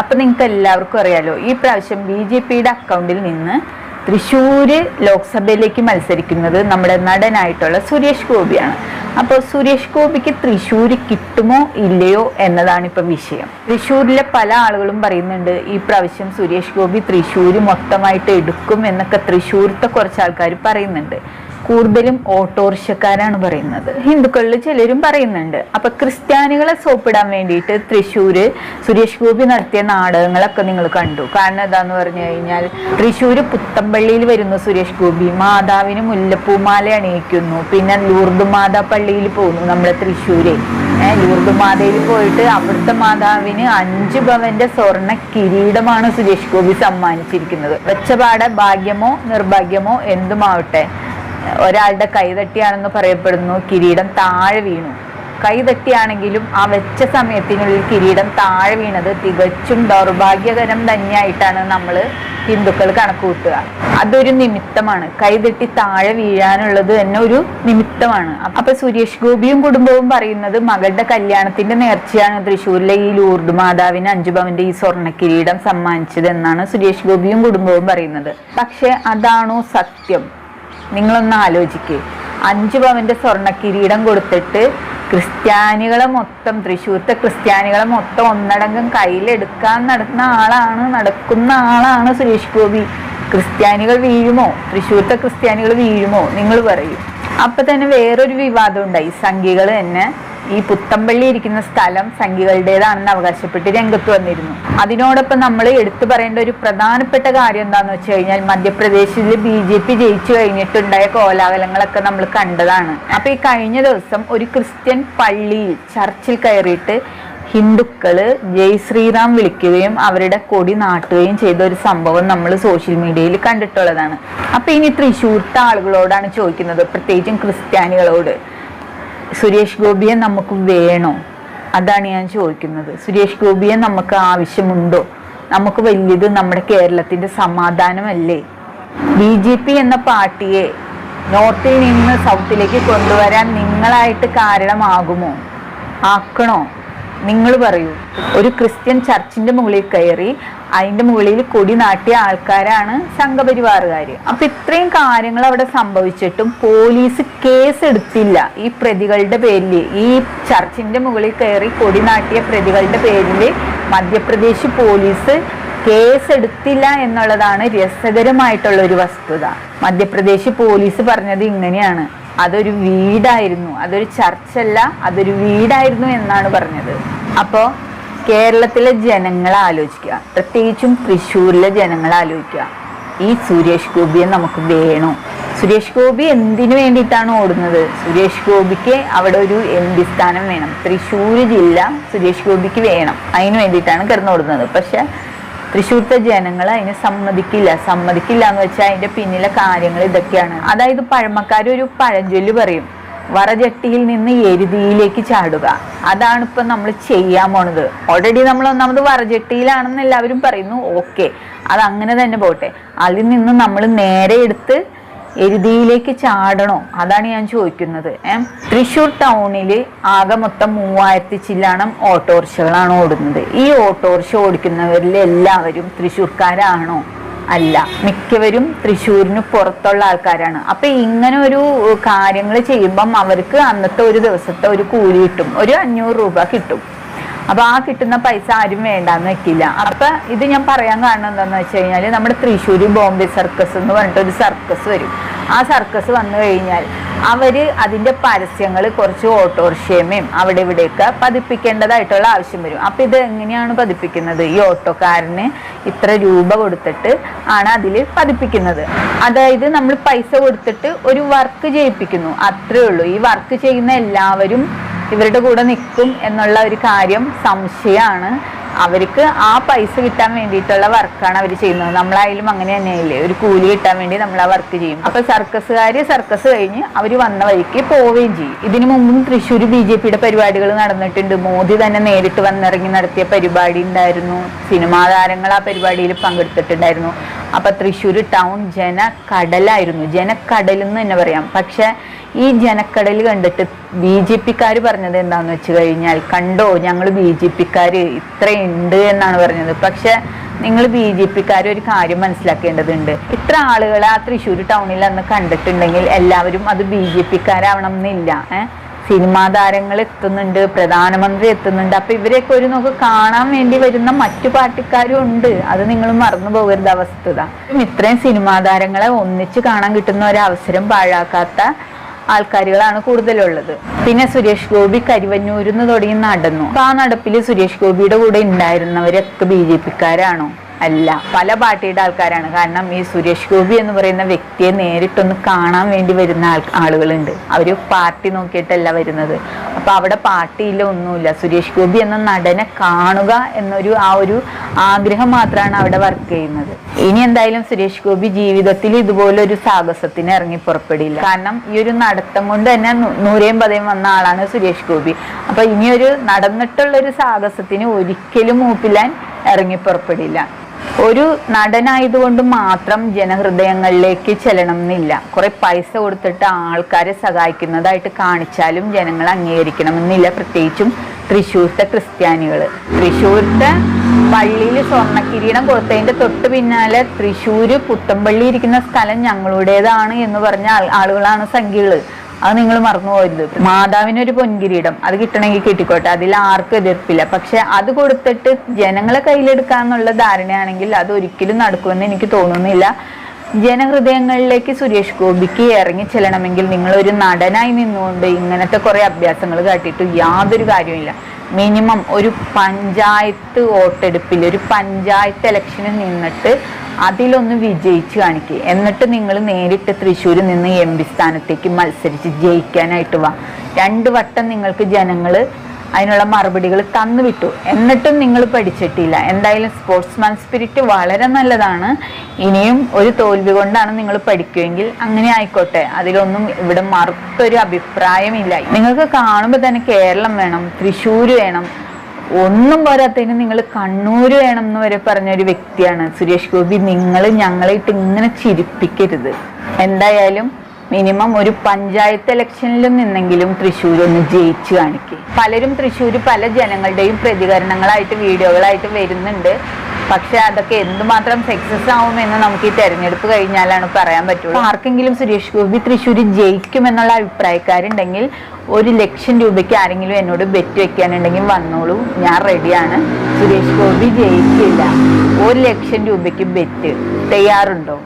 അപ്പൊ നിങ്ങൾക്ക് എല്ലാവർക്കും അറിയാലോ ഈ പ്രാവശ്യം ബി ജെ പിയുടെ അക്കൗണ്ടിൽ നിന്ന് തൃശ്ശൂർ ലോക്സഭയിലേക്ക് മത്സരിക്കുന്നത് നമ്മുടെ നടനായിട്ടുള്ള സുരേഷ് ഗോപിയാണ്. അപ്പോൾ സുരേഷ് ഗോപിക്ക് തൃശ്ശൂർ കിട്ടുമോ ഇല്ലയോ എന്നതാണ് ഇപ്പം വിഷയം. തൃശ്ശൂരിലെ പല ആളുകളും പറയുന്നുണ്ട് ഈ പ്രാവശ്യം സുരേഷ് ഗോപി തൃശ്ശൂർ മൊത്തമായിട്ട് എടുക്കും എന്നൊക്കെ തൃശ്ശൂരത്തെ കുറച്ച് ആൾക്കാർ പറയുന്നുണ്ട്. കൂടുതലും ഓട്ടോറിക്ഷക്കാരാണ് പറയുന്നത്. ഹിന്ദുക്കളിൽ ചിലരും പറയുന്നുണ്ട്. അപ്പൊ ക്രിസ്ത്യാനികളെ സോപ്പിടാൻ വേണ്ടിയിട്ട് തൃശ്ശൂര് സുരേഷ് ഗോപി നടത്തിയ നാടകങ്ങളൊക്കെ നിങ്ങൾ കണ്ടു. കാരണം എന്താന്ന് പറഞ്ഞു കഴിഞ്ഞാൽ തൃശ്ശൂര് പുത്തമ്പള്ളിയിൽ വരുന്ന സുരേഷ് ഗോപി. മാതാവിന് മുല്ലപ്പൂമാല അണിയിക്കുന്നു. പിന്നെ ലൂർദ് മാതാ പള്ളിയിൽ പോകുന്നു നമ്മുടെ തൃശ്ശൂര്. ലൂർദ് മാതയിൽ പോയിട്ട് അവിടുത്തെ മാതാവിന് അഞ്ച് ഭവന്റെ സ്വർണ കിരീടമാണ് സുരേഷ് ഗോപി സമ്മാനിച്ചിരിക്കുന്നത്. വെച്ചപാടെ ഭാഗ്യമോ നിർഭാഗ്യമോ എന്തുമാവട്ടെ. ഒരാളുടെ കൈതട്ടിയാണെന്ന് പറയപ്പെടുന്നു കിരീടം താഴെ വീണു. കൈതട്ടിയാണെങ്കിലും ആ വെച്ച സമയത്തിനുള്ളിൽ കിരീടം താഴെ വീണത് തികച്ചും ദൗർഭാഗ്യകരം തന്നെയായിട്ടാണ് നമ്മൾ ഹിന്ദുക്കൾ കണക്ക് കൂട്ടുക അതൊരു നിമിത്തമാണ്. കൈതട്ടി താഴെ വീഴാനുള്ളത് തന്നെ ഒരു നിമിത്തമാണ്. അപ്പൊ സുരേഷ് ഗോപിയും കുടുംബവും പറയുന്നത് മകളുടെ കല്യാണത്തിന്റെ നേർച്ചയാണ് തൃശ്ശൂരിലെ ഈ ലൂർദ് മാതാവിന് അഞ്ചു പവന്റെ ഈ സ്വർണ കിരീടം സമ്മാനിച്ചത് എന്നാണ് സുരേഷ് ഗോപിയും കുടുംബവും പറയുന്നത്. പക്ഷെ അതാണോ സത്യം? നിങ്ങളൊന്ന് ആലോചിക്കേ. അഞ്ചു പവന്റെ സ്വർണ കിരീടം കൊടുത്തിട്ട് ക്രിസ്ത്യാനികളെ മൊത്തം തൃശ്ശൂരത്തെ ക്രിസ്ത്യാനികളെ മൊത്തം ഒന്നടങ്കം കയ്യിലെടുക്കാൻ നടക്കുന്ന ആളാണ് നടക്കുന്ന ആളാണ് സുരേഷ് ഗോപി. ക്രിസ്ത്യാനികൾ വീഴുമോ? തൃശ്ശൂരത്തെ ക്രിസ്ത്യാനികൾ വീഴുമോ? നിങ്ങൾ പറയും. അപ്പൊ തന്നെ വേറൊരു വിവാദം ഉണ്ടായി. സംഘികൾ തന്നെ ഈ പുത്തമ്പള്ളി ഇരിക്കുന്ന സ്ഥലം സംഘികളുടേതാണെന്ന് അവകാശപ്പെട്ട് രംഗത്ത് വന്നിരുന്നു. അതിനോടൊപ്പം നമ്മൾ എടുത്തു പറയേണ്ട ഒരു പ്രധാനപ്പെട്ട കാര്യം എന്താണെന്ന് വെച്ച് കഴിഞ്ഞാൽ മധ്യപ്രദേശിൽ ബി ജെ പി ജയിച്ചു കഴിഞ്ഞിട്ടുണ്ടായ കോലാഹലങ്ങളൊക്കെ നമ്മൾ കണ്ടതാണ്. അപ്പൊ ഈ കഴിഞ്ഞ ദിവസം ഒരു ക്രിസ്ത്യൻ പള്ളിയിൽ ചർച്ചിൽ കയറിയിട്ട് ഹിന്ദുക്കൾ ജയ് ശ്രീറാം വിളിക്കുകയും അവരുടെ കൊടി നാട്ടുകയും ചെയ്ത ഒരു സംഭവം നമ്മൾ സോഷ്യൽ മീഡിയയിൽ കണ്ടിട്ടുള്ളതാണ്. അപ്പൊ ഇനി തൃശ്ശൂർത്തെ ആളുകളോടാണ് ചോദിക്കുന്നത് പ്രത്യേകിച്ചും ക്രിസ്ത്യാനികളോട്. സുരേഷ് ഗോപിയെ നമുക്ക് വേണോ? അതാണ് ഞാൻ ചോദിക്കുന്നത്. സുരേഷ് ഗോപിയെ നമുക്ക് ആവശ്യമുണ്ടോ? നമുക്ക് വലിയത് നമ്മുടെ കേരളത്തിന്റെ സമാധാനമല്ലേ? ബി ജെ പി എന്ന പാർട്ടിയെ നോർത്തിൽ നിന്ന് സൗത്തിലേക്ക് കൊണ്ടുവരാൻ നിങ്ങളായിട്ട് കാരണമാകുമോ? ആക്കണോ? നിങ്ങൾ പറയൂ. ഒരു ക്രിസ്ത്യൻ ചർച്ചിന്റെ മുകളിൽ കയറി അതിന്റെ മുകളിൽ കൊടി നാട്ടിയ ആൾക്കാരാണ് സംഘപരിവാറുകാർ അപ്പൊ ഇത്രയും കാര്യങ്ങൾ അവിടെ സംഭവിച്ചിട്ടും പോലീസ് കേസ് എടുത്തില്ല ഈ പ്രതികളുടെ പേരിൽ ഈ ചർച്ചിന്റെ മുകളിൽ കയറി കൊടി നാട്ടിയ പ്രതികളുടെ പേരിൽ മധ്യപ്രദേശ് പോലീസ് കേസ് എടുത്തില്ല എന്നുള്ളതാണ് രസകരമായിട്ടുള്ള ഒരു വസ്തുത. മധ്യപ്രദേശ് പോലീസ് പറഞ്ഞത് ഇങ്ങനെയാണ്. അതൊരു വീടായിരുന്നു. അതൊരു ചർച്ചല്ല. അതൊരു വീടായിരുന്നു എന്നാണ് പറഞ്ഞത്. അപ്പോൾ കേരളത്തിലെ ജനങ്ങളെ ആലോചിക്കുക. പ്രത്യേകിച്ചും തൃശ്ശൂരിലെ ജനങ്ങളെ ആലോചിക്കുക. ഈ സുരേഷ് ഗോപിയെ നമുക്ക് വേണോ? സുരേഷ് ഗോപി എന്തിനു വേണ്ടിയിട്ടാണ് ഓടുന്നത്? സുരേഷ് ഗോപിക്ക് അവിടെ ഒരു എം പി സ്ഥാനം വേണം. തൃശ്ശൂർ ജില്ല സുരേഷ് ഗോപിക്ക് വേണം. അതിന് വേണ്ടിയിട്ടാണ് കിടന്നോടുന്നത് പക്ഷെ തൃശ്ശൂർത്തെ ജനങ്ങൾ അതിന് സമ്മതിക്കില്ല. സമ്മതിക്കില്ല എന്ന് വെച്ചാൽ അതിന്റെ പിന്നിലെ കാര്യങ്ങൾ ഇതൊക്കെയാണ്. അതായത് പഴമക്കാർ ഒരു പഴഞ്ചൊല്ല് പറയും. വറചട്ടിയിൽ നിന്ന് എരുതിയിലേക്ക് ചാടുക. അതാണ് ഇപ്പൊ നമ്മൾ ചെയ്യാൻ പോണത്. ഓൾറെഡി നമ്മൾ ഒന്നാമത് വറചട്ടിയിലാണെന്ന് എല്ലാവരും പറയുന്നു. ഓക്കെ അത് അങ്ങനെ തന്നെ പോട്ടെ. അതിൽ നിന്ന് നമ്മൾ നേരെ എടുത്ത് എരുതിയിലേക്ക് ചാടണോ? അതാണ് ഞാൻ ചോദിക്കുന്നത്. തൃശ്ശൂർ ടൗണിൽ ആകെ മൊത്തം മൂവായിരത്തി ചില്ലാണം ഓട്ടോറിക്ഷകളാണ് ഓടുന്നത്. ഈ ഓട്ടോറിക്ഷ ഓടിക്കുന്നവരിൽ എല്ലാവരും തൃശ്ശൂർക്കാരാണോ? അല്ല മിക്കവരും തൃശ്ശൂരിന് പുറത്തുള്ള ആൾക്കാരാണ്. അപ്പൊ ഇങ്ങനെ ഒരു കാര്യങ്ങൾ ചെയ്യുമ്പം അവർക്ക് അന്നത്തെ ഒരു ദിവസത്തെ ഒരു കൂലി കിട്ടും. ഒരു അഞ്ഞൂറ് രൂപ കിട്ടും. അപ്പൊ ആ കിട്ടുന്ന പൈസ ആരും വേണ്ടാന്ന് വെക്കില്ല. അപ്പൊ ഇത് ഞാൻ പറയാൻ കാരണം എന്താന്ന് വെച്ച് കഴിഞ്ഞാൽ നമ്മുടെ തൃശ്ശൂര് ബോംബെ സർക്കസ് എന്ന് പറഞ്ഞിട്ട് ഒരു സർക്കസ് വരും. ആ സർക്കസ് വന്നു കഴിഞ്ഞാൽ അവർ അതിന്റെ പരസ്യങ്ങൾ കുറച്ച് ഓട്ടോറിക്ഷയമേയും അവിടെ ഇവിടെയൊക്കെ പതിപ്പിക്കേണ്ടതായിട്ടുള്ള ആവശ്യം വരും. അപ്പൊ ഇത് എങ്ങനെയാണ് പതിപ്പിക്കുന്നത്? ഈ ഓട്ടോക്കാരന് ഇത്ര രൂപ കൊടുത്തിട്ട് ആണ് അതിൽ പതിപ്പിക്കുന്നത്. അതായത് നമ്മൾ പൈസ കൊടുത്തിട്ട് ഒരു വർക്ക് ചെയ്യിപ്പിക്കുന്നു. അത്രേ ഉള്ളൂ. ഈ വർക്ക് ചെയ്യുന്ന എല്ലാവരും ഇവരുടെ കൂടെ നിൽക്കും എന്നുള്ള ഒരു കാര്യം സംശയമാണ്. അവർക്ക് ആ പൈസ കിട്ടാൻ വേണ്ടിയിട്ടുള്ള വർക്കാണ് അവർ ചെയ്യുന്നത്. നമ്മളായാലും അങ്ങനെ തന്നെയല്ലേ? ഒരു കൂലി കിട്ടാൻ വേണ്ടി നമ്മൾ ആ വർക്ക് ചെയ്യും. അപ്പൊ സർക്കസുകാർ സർക്കസ് കഴിഞ്ഞ് അവർ വന്ന വഴിക്ക് പോവുകയും ചെയ്യും. ഇതിനു മുമ്പും തൃശ്ശൂർ ബി ജെ പിയുടെ പരിപാടികൾ നടന്നിട്ടുണ്ട്. മോദി തന്നെ നേരിട്ട് വന്നിറങ്ങി നടത്തിയ പരിപാടി ഉണ്ടായിരുന്നു. സിനിമാ താരങ്ങൾ ആ പരിപാടിയിൽ പങ്കെടുത്തിട്ടുണ്ടായിരുന്നു. അപ്പൊ തൃശ്ശൂർ ടൗൺ ജനക്കടലായിരുന്നു ജനക്കടൽ തന്നെ പറയാം. പക്ഷെ ഈ ജനക്കടൽ കണ്ടിട്ട് ബി ജെ പിക്കാർ പറഞ്ഞത് എന്താന്ന് വെച്ച് കഴിഞ്ഞാൽ കണ്ടോ ഞങ്ങൾ ബി ജെ പിക്കാർ ഇത്രയുണ്ട് എന്നാണ് പറഞ്ഞത്. പക്ഷെ നിങ്ങൾ ബി ജെ പിക്കാർ ഒരു കാര്യം മനസ്സിലാക്കേണ്ടതുണ്ട്. ഇത്ര ആളുകളെ ആ തൃശ്ശൂർ ടൗണിൽ അന്ന് കണ്ടിട്ടുണ്ടെങ്കിൽ എല്ലാവരും അത് ബി ജെ പിക്കാരാവണം എന്നില്ല. ഏഹ് സിനിമാ താരങ്ങൾ എത്തുന്നുണ്ട് പ്രധാനമന്ത്രി എത്തുന്നുണ്ട്. അപ്പൊ ഇവരെയൊക്കെ ഒരു നോക്ക് കാണാൻ വേണ്ടി വരുന്ന മറ്റു പാർട്ടിക്കാരും ഉണ്ട്. അത് നിങ്ങൾ മറന്നു പോകരുത് അവസ്ഥത ഇത്രയും സിനിമാ താരങ്ങളെ ഒന്നിച്ച് കാണാൻ കിട്ടുന്ന ഒരു അവസരം പാഴാക്കാത്ത ആൾക്കാരുകളാണ് കൂടുതലുള്ളത്. പിന്നെ സുരേഷ് ഗോപി കരിവന്നൂരിൽ നിന്ന് തുടങ്ങി നടന്നു. ആ നടപ്പിൽ സുരേഷ് ഗോപിയുടെ കൂടെ ഉണ്ടായിരുന്നവരൊക്കെ ബി ജെ പിക്കാരാണോ? അല്ല പല പാർട്ടിയുടെ ആൾക്കാരാണ്. കാരണം ഈ സുരേഷ് ഗോപി എന്ന് പറയുന്ന വ്യക്തിയെ നേരിട്ടൊന്ന് കാണാൻ വേണ്ടി വരുന്ന ആൾ ആളുകളുണ്ട്. അവർ പാർട്ടി നോക്കിയിട്ടല്ല വരുന്നത്. അപ്പോൾ അവിടെ പാർട്ടിയില്ല ഒന്നുമില്ല. സുരേഷ് ഗോപി എന്ന നടനെ കാണുക എന്നൊരു ആ ഒരു ആഗ്രഹം മാത്രമാണ് അവിടെ വർക്ക് ചെയ്യുന്നത്. ഇനി എന്തായാലും സുരേഷ് ഗോപി ജീവിതത്തിൽ ഇതുപോലെ ഒരു സാഹസത്തിന് ഇറങ്ങി പുറപ്പെടില്ല. കാരണം ഈ ഒരു നടത്തം കൊണ്ട് തന്നെ നൂറേം പതയും വന്ന ആളാണ് സുരേഷ് ഗോപി. അപ്പൊ ഇനിയൊരു നടന്നിട്ടുള്ള ഒരു സാഹസത്തിന് ഒരിക്കലും മൂപ്പിലാൻ ഇറങ്ങി പുറപ്പെടില്ല. ഒരു നടനായതുകൊണ്ട് മാത്രം ജനഹൃദയങ്ങളിലേക്ക് ചെല്ലണം എന്നില്ല കുറെ പൈസ കൊടുത്തിട്ട് ആൾക്കാരെ സഹായിക്കുന്നതായിട്ട് കാണിച്ചാലും ജനങ്ങൾ അംഗീകരിക്കണമെന്നില്ല. പ്രത്യേകിച്ചും തൃശ്ശൂരത്തെ ക്രിസ്ത്യാനികൾ തൃശ്ശൂരത്തെ പള്ളിയിൽ സ്വർണക്കിരീടം കൊടുത്തതിന്റെ തൊട്ട് പിന്നാലെ തൃശ്ശൂർ പുത്തമ്പള്ളി ഇരിക്കുന്ന സ്ഥലം ഞങ്ങളുടേതാണ് എന്ന് പറഞ്ഞ ആളുകളാണ് സംഖ്യകൾ അത് നിങ്ങൾ മറന്നു പോയത് മാതാവിനൊരു പൊൻകിരീടം. അത് കിട്ടണമെങ്കിൽ കിട്ടിക്കോട്ടെ. അതിൽ ആർക്കും എതിർപ്പില്ല. പക്ഷെ അത് കൊടുത്തിട്ട് ജനങ്ങളെ കയ്യിലെടുക്കാന്നുള്ള ധാരണയാണെങ്കിൽ അത് ഒരിക്കലും നടക്കുമെന്ന് എനിക്ക് തോന്നുന്നില്ല. ജനഹൃദയങ്ങളിലേക്ക് സുരേഷ് ഗോപിക്ക് ഇറങ്ങി ചെല്ലണമെങ്കിൽ നിങ്ങൾ ഒരു നടനായി നിന്നുകൊണ്ട് ഇങ്ങനത്തെ കുറെ അഭ്യാസങ്ങൾ കാട്ടിയിട്ട് യാതൊരു കാര്യമില്ല മിനിമം ഒരു പഞ്ചായത്ത് വോട്ടെടുപ്പിൽ ഒരു പഞ്ചായത്ത് ഇലക്ഷനിൽ നിന്നിട്ട് അതിലൊന്ന് വിജയിച്ച് കാണിക്കുക എന്നിട്ട് നിങ്ങൾ നേരിട്ട് തൃശ്ശൂർ നിന്ന് എം പി സ്ഥാനത്തേക്ക് മത്സരിച്ച് ജയിക്കാനായിട്ട് വാ. രണ്ട് വട്ടം നിങ്ങൾക്ക് ജനങ്ങൾ അതിനുള്ള മറുപടികൾ തന്നുവിട്ടു. എന്നിട്ടും നിങ്ങൾ പഠിച്ചിട്ടില്ല. എന്തായാലും സ്പോർട്സ്മാൻ സ്പിരിറ്റ് വളരെ നല്ലതാണ്. ഇനിയും ഒരു തോൽവി കൊണ്ടാണ് നിങ്ങൾ പഠിക്കുമെങ്കിൽ അങ്ങനെ ആയിക്കോട്ടെ. അതിലൊന്നും ഇവിടെ മറുത്തൊരു അഭിപ്രായമില്ല. നിങ്ങൾക്ക് കാണുമ്പോൾ തന്നെ കേരളം വേണം തൃശ്ശൂർ വേണം. ഒന്നും പോരാത്തതിന് നിങ്ങൾ കണ്ണൂർ വേണം എന്ന് വരെ പറഞ്ഞ ഒരു വ്യക്തിയാണ് സുരേഷ് ഗോപി. നിങ്ങൾ ഞങ്ങളായിട്ട് ഇങ്ങനെ ചിരിപ്പിക്കരുത്. എന്തായാലും മിനിമം ഒരു പഞ്ചായത്ത് ഇലക്ഷനിലും നിന്നെങ്കിലും തൃശ്ശൂർ ഒന്ന് ജയിച്ചു കാണിക്കുക പലരും തൃശ്ശൂർ പല ജനങ്ങളുടെയും പ്രതികരണങ്ങളായിട്ട് വീഡിയോകളായിട്ട് വരുന്നുണ്ട്. പക്ഷെ അതൊക്കെ എന്തുമാത്രം സക്സസ് ആവുമെന്ന് നമുക്ക് ഈ തെരഞ്ഞെടുപ്പ് കഴിഞ്ഞാലാണ് പറയാൻ പറ്റുള്ളൂ. ആർക്കെങ്കിലും സുരേഷ് ഗോപി തൃശ്ശൂർ ജയിക്കുമെന്നുള്ള അഭിപ്രായക്കാരുണ്ടെങ്കിൽ ഒരു ലക്ഷം രൂപയ്ക്ക് ആരെങ്കിലും എന്നോട് ബെറ്റ് വെക്കാനുണ്ടെങ്കിൽ വന്നോളൂ. ഞാൻ റെഡിയാണ് സുരേഷ് ഗോപി ജയിക്കില്ല. ഒരു ലക്ഷം രൂപയ്ക്ക് ബെറ്റ് തയ്യാറുണ്ടോ?